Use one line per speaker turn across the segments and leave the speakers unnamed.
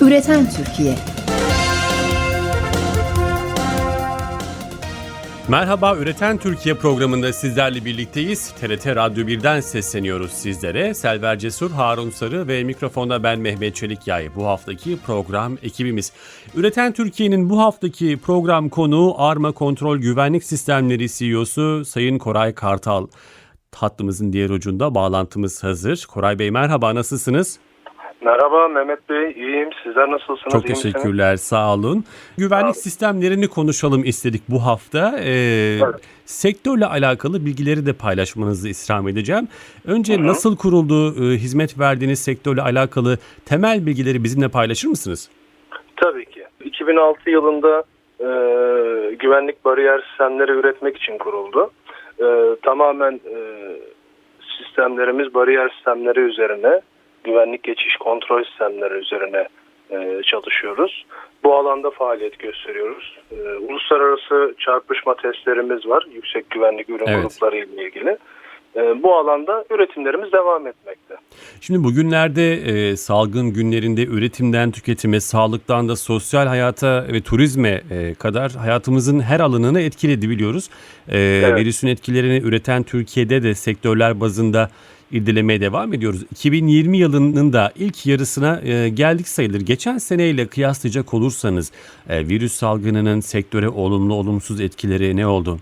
Üreten Türkiye
Merhaba, Üreten Türkiye programında sizlerle birlikteyiz. TRT Radyo 1'den sesleniyoruz sizlere. Selver Cesur, Harun Sarı ve mikrofonda ben Mehmet Çelik Yay. Bu haftaki program ekibimiz. Üreten Türkiye'nin bu haftaki program konuğu Arma Kontrol Güvenlik Sistemleri CEO'su Sayın Koray Kartal. Hattımızın diğer ucunda bağlantımız hazır. Koray Bey merhaba, nasılsınız?
Merhaba Mehmet Bey, iyiyim. Sizler nasılsınız?
Çok
iyi misiniz?
teşekkürler, sağ olun. Güvenlik
Sağ
sistemlerini konuşalım istedik bu hafta. Ee,
Evet.
Sektörle alakalı bilgileri de paylaşmanızı istirham edeceğim. Önce nasıl kuruldu, e, hizmet verdiğiniz sektörle alakalı temel bilgileri bizimle paylaşır mısınız?
Tabii ki. 2006 yılında e, güvenlik bariyer sistemleri üretmek için kuruldu. E, tamamen e, sistemlerimiz bariyer sistemleri üzerine, güvenlik geçiş kontrol sistemleri üzerine e, çalışıyoruz. Bu alanda faaliyet gösteriyoruz. E, uluslararası çarpışma testlerimiz var, yüksek güvenlik ürün
Evet.
grupları ile ilgili. E, bu alanda üretimlerimiz devam etmekte.
Şimdi bugünlerde e, salgın günlerinde üretimden tüketime, sağlıktan da sosyal hayata ve turizme e, kadar hayatımızın her alanını etkiledi biliyoruz. E, Virüsün etkilerini üreten Türkiye'de de sektörler bazında irdelemeye devam ediyoruz. 2020 yılının da ilk yarısına e, geldik sayılır. Geçen seneyle kıyaslayacak olursanız e, virüs salgınının sektöre olumlu olumsuz etkileri ne oldu?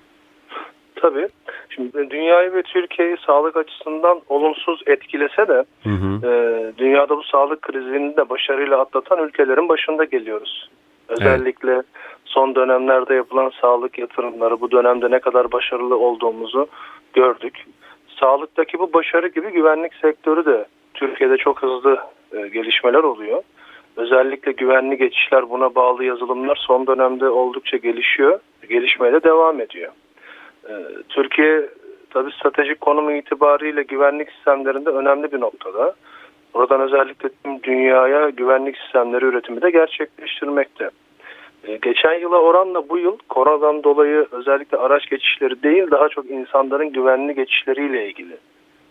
Tabii. Şimdi dünyayı ve Türkiye'yi sağlık açısından olumsuz etkilese de
Hı hı.
e, dünyada bu sağlık krizini de başarıyla atlatan ülkelerin başında geliyoruz. Özellikle son dönemlerde yapılan sağlık yatırımları bu dönemde ne kadar başarılı olduğumuzu gördük. Sağlıktaki bu başarı gibi güvenlik sektörü de Türkiye'de çok hızlı e, gelişmeler oluyor. Özellikle güvenli geçişler buna bağlı yazılımlar son dönemde oldukça gelişiyor. Gelişmeye de devam ediyor. Ee, Türkiye tabii stratejik konumu itibariyle güvenlik sistemlerinde önemli bir noktada. Buradan özellikle tüm dünyaya güvenlik sistemleri üretimi de gerçekleştirmekte. Ee, Geçen yıla oranla bu yıl koronadan dolayı özellikle araç geçişleri değil daha çok insanların güvenli geçişleriyle ilgili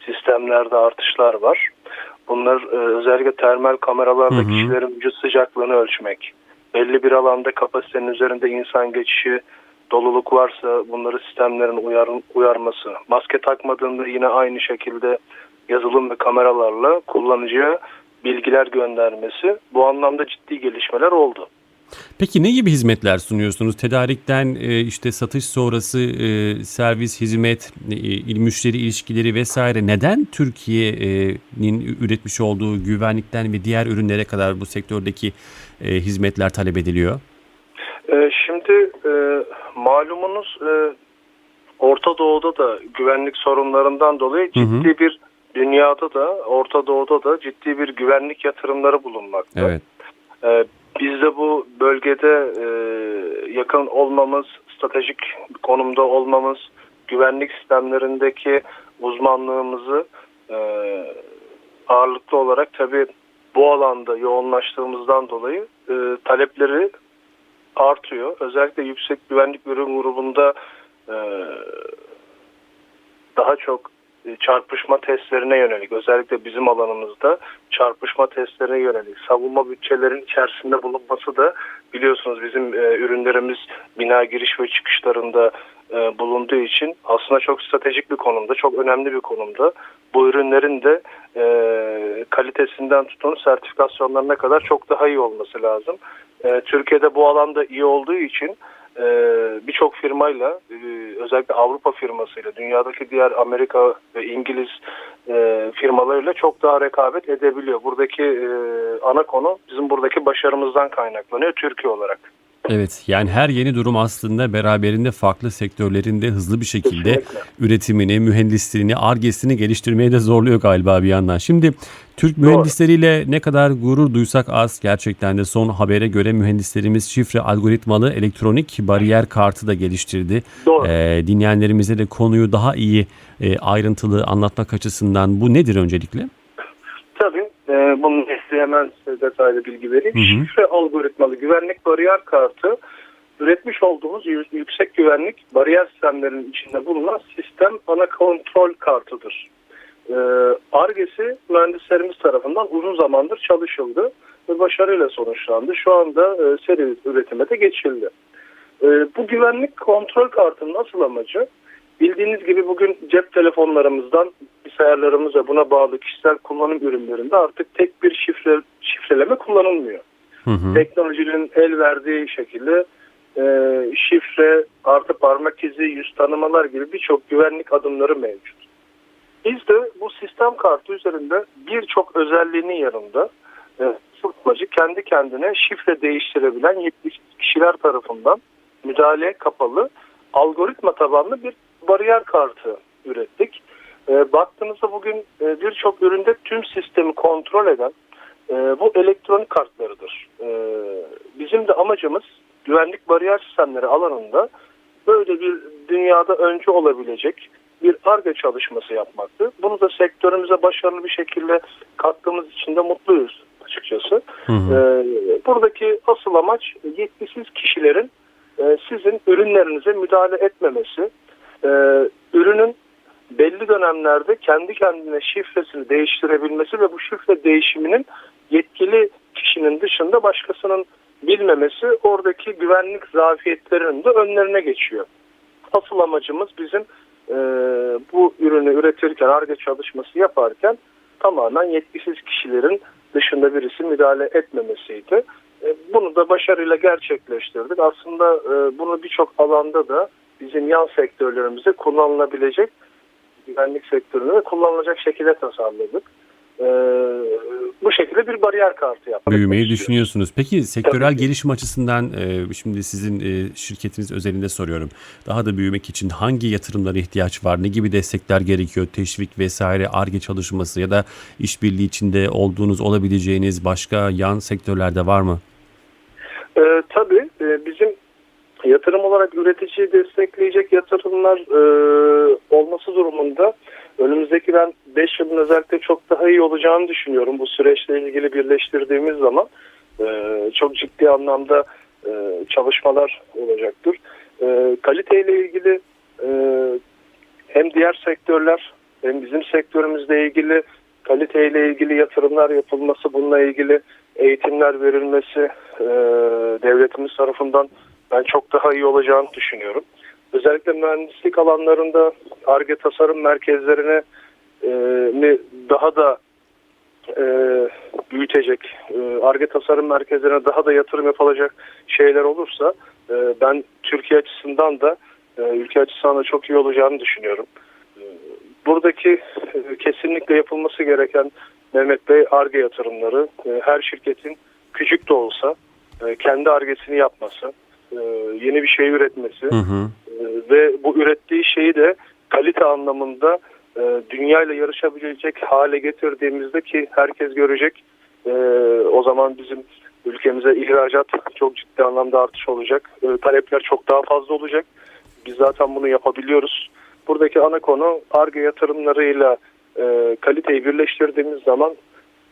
sistemlerde artışlar var. Bunlar e, özellikle termal kameralarla
Hı hı.
kişilerin vücut sıcaklığını ölçmek, belli bir alanda kapasitenin üzerinde insan geçişi, doluluk varsa bunları sistemlerin uyar, uyarması, maske takmadığında yine aynı şekilde yazılım ve kameralarla kullanıcıya bilgiler göndermesi bu anlamda ciddi gelişmeler oldu.
Peki ne gibi hizmetler sunuyorsunuz? Tedarikten e, işte satış sonrası e, servis, hizmet, e, müşteri ilişkileri vesaire neden Türkiye'nin üretmiş olduğu güvenlikten ve diğer ürünlere kadar bu sektördeki hizmetler talep ediliyor?
Şimdi malumunuz Orta Doğu'da da güvenlik sorunlarından dolayı
Hı hı.
ciddi bir dünyada da Orta Doğu'da da ciddi bir güvenlik yatırımları bulunmakta.
Evet.
Ee, Biz de bu bölgede e, yakın olmamız, stratejik konumda olmamız, güvenlik sistemlerindeki uzmanlığımızı e, ağırlıklı olarak tabii bu alanda yoğunlaştığımızdan dolayı e, talepleri artıyor. Özellikle yüksek güvenlik ürün grubunda e, daha çok çarpışma testlerine yönelik özellikle bizim alanımızda çarpışma testlerine yönelik savunma bütçelerin içerisinde bulunması da biliyorsunuz bizim e, ürünlerimiz bina giriş ve çıkışlarında e, bulunduğu için aslında çok stratejik bir konumda, çok önemli bir konumda. Bu ürünlerin de e, kalitesinden tutun sertifikasyonlarına kadar çok daha iyi olması lazım. E, Türkiye'de bu alanda iyi olduğu için e, birçok firmayla e, özellikle Avrupa firmasıyla dünyadaki diğer Amerika ve İngiliz e, firmalarıyla çok daha rekabet edebiliyor. Buradaki e, ana konu bizim buradaki başarımızdan kaynaklanıyor Türkiye olarak.
Evet yani her yeni durum aslında beraberinde farklı sektörlerinde hızlı bir şekilde
Kesinlikle.
üretimini, mühendisliğini, argesini geliştirmeye de zorluyor galiba bir yandan. Şimdi Türk mühendisleriyle ne kadar gurur duysak az gerçekten de son habere göre mühendislerimiz şifre algoritmalı elektronik bariyer kartı da geliştirdi.
Doğru.
Ee, dinleyenlerimize de konuyu daha iyi e, ayrıntılı anlatmak açısından bu nedir öncelikle?
E, bunun size hemen size detaylı bilgi vereyim.
Hı hı.
Şifre algoritmalı güvenlik bariyer kartı üretmiş olduğumuz yü- yüksek güvenlik bariyer sistemlerinin içinde bulunan sistem ana kontrol kartıdır. Ee, Argesi mühendislerimiz tarafından uzun zamandır çalışıldı. ve başarıyla sonuçlandı. Şu anda e, seri üretime de geçildi. E, bu güvenlik kontrol kartının asıl amacı bildiğiniz gibi bugün cep telefonlarımızdan bilgisayarlarımıza buna bağlı kişisel kullanım ürünlerinde artık tek bir şifre şifreleme kullanılmıyor.
Hı hı.
Teknolojinin el verdiği şekilde e, şifre, artı parmak izi, yüz tanımalar gibi birçok güvenlik adımları mevcut. Biz de bu sistem kartı üzerinde birçok özelliğinin yanında e, sıkmacı kendi kendine şifre değiştirebilen yetkili kişiler tarafından müdahaleye kapalı algoritma tabanlı bir bariyer kartı ürettik. E, baktığınızda bugün e, birçok üründe tüm sistemi kontrol eden e, bu elektronik kartlarıdır. E, bizim de amacımız güvenlik bariyer sistemleri alanında böyle bir dünyada öncü olabilecek bir ARGE çalışması yapmaktı. Bunu da sektörümüze başarılı bir şekilde kattığımız için de mutluyuz açıkçası.
Hı hı.
Ee, buradaki asıl amaç yetkisiz kişilerin e, sizin ürünlerinize müdahale etmemesi, e, dönemlerde kendi kendine şifresini değiştirebilmesi ve bu şifre değişiminin yetkili kişinin dışında başkasının bilmemesi oradaki güvenlik zafiyetlerinin de önlerine geçiyor. Asıl amacımız bizim e, bu ürünü üretirken, ARGE çalışması yaparken tamamen yetkisiz kişilerin dışında birisi müdahale etmemesiydi. E, bunu da başarıyla gerçekleştirdik. Aslında e, bunu birçok alanda da bizim yan sektörlerimize kullanılabilecek güvenlik sektöründe de kullanılacak şekilde tasarladık. E, bu şekilde bir bariyer kartı yaptık.
Büyümeyi düşünüyorsunuz. Peki sektörel
Tabii
gelişim açısından e, şimdi sizin e, şirketiniz özelinde soruyorum. Daha da büyümek için hangi yatırımlara ihtiyaç var? Ne gibi destekler gerekiyor? Teşvik vesaire, ARGE çalışması ya da işbirliği içinde olduğunuz, olabileceğiniz başka yan sektörlerde var mı?
E, tabii e, bizim yatırım olarak üreticiyi destekleyecek yatırımlar e, olması durumunda önümüzdeki ben 5 yılın özellikle çok daha iyi olacağını düşünüyorum. Bu süreçle ilgili birleştirdiğimiz zaman e, çok ciddi anlamda e, çalışmalar olacaktır. E, kaliteyle ilgili e, hem diğer sektörler hem bizim sektörümüzle ilgili kaliteyle ilgili yatırımlar yapılması, bununla ilgili eğitimler verilmesi e, devletimiz tarafından ben çok daha iyi olacağını düşünüyorum. Özellikle mühendislik alanlarında ARGE tasarım merkezlerine e, daha da e, büyütecek, e, ARGE tasarım merkezlerine daha da yatırım yapılacak şeyler olursa e, ben Türkiye açısından da e, ülke açısından da çok iyi olacağını düşünüyorum. E, buradaki e, kesinlikle yapılması gereken Mehmet Bey ARGE yatırımları e, her şirketin küçük de olsa e, kendi ARGE'sini yapması, e, yeni bir şey üretmesi
Hı hı.
e, ve bu ürettiği şeyi de kalite anlamında e, dünyayla yarışabilecek hale getirdiğimizde ki herkes görecek e, o zaman bizim ülkemize ihracat çok ciddi anlamda artış olacak. E, talepler çok daha fazla olacak. Biz zaten bunu yapabiliyoruz. Buradaki ana konu ARGE yatırımlarıyla e, kaliteyi birleştirdiğimiz zaman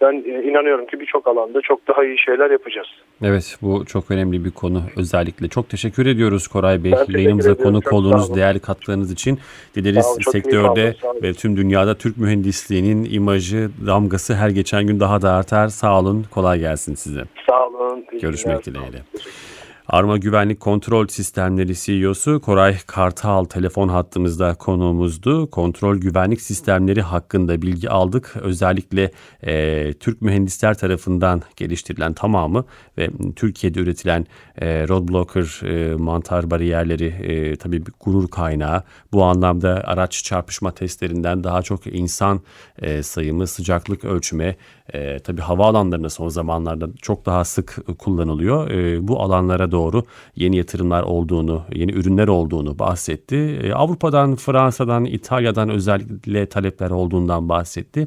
ben e, inanıyorum ki birçok alanda çok daha iyi şeyler yapacağız.
Evet bu çok önemli bir konu özellikle. Çok teşekkür ediyoruz Koray Bey.
Ben
Yayınımıza konuk olduğunuz değerli katkılarınız için. Dileriz
olun,
sektörde ve tüm dünyada Türk mühendisliğinin imajı, damgası her geçen gün daha da artar. Sağ olun, kolay gelsin size.
Sağ olun.
Görüşmek dileğiyle.
Teşekkür
Arma Güvenlik Kontrol Sistemleri CEO'su Koray Kartal telefon hattımızda konuğumuzdu. Kontrol güvenlik sistemleri hakkında bilgi aldık. Özellikle e, Türk mühendisler tarafından geliştirilen tamamı ve Türkiye'de üretilen e, roadblocker e, mantar bariyerleri e, tabii bir gurur kaynağı. Bu anlamda araç çarpışma testlerinden daha çok insan e, sayımı, sıcaklık ölçme, e, tabii havaalanlarında son zamanlarda çok daha sık kullanılıyor. E, bu alanlara doğru yeni yatırımlar olduğunu, yeni ürünler olduğunu bahsetti. E, Avrupa'dan, Fransa'dan, İtalya'dan özellikle talepler olduğundan bahsetti.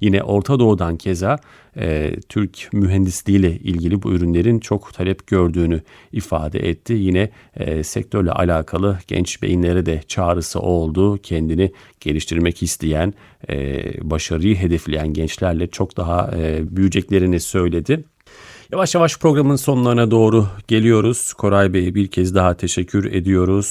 Yine Orta Doğu'dan keza e, Türk mühendisliğiyle ilgili bu ürünlerin çok talep gördüğünü ifade etti. Yine e, sektörle alakalı genç beyinlere de çağrısı oldu. Kendini geliştirmek isteyen, e, başarıyı hedefleyen gençlerle çok daha e, büyüyeceklerini söyledi. Yavaş yavaş programın sonlarına doğru geliyoruz. Koray Bey'e bir kez daha teşekkür ediyoruz.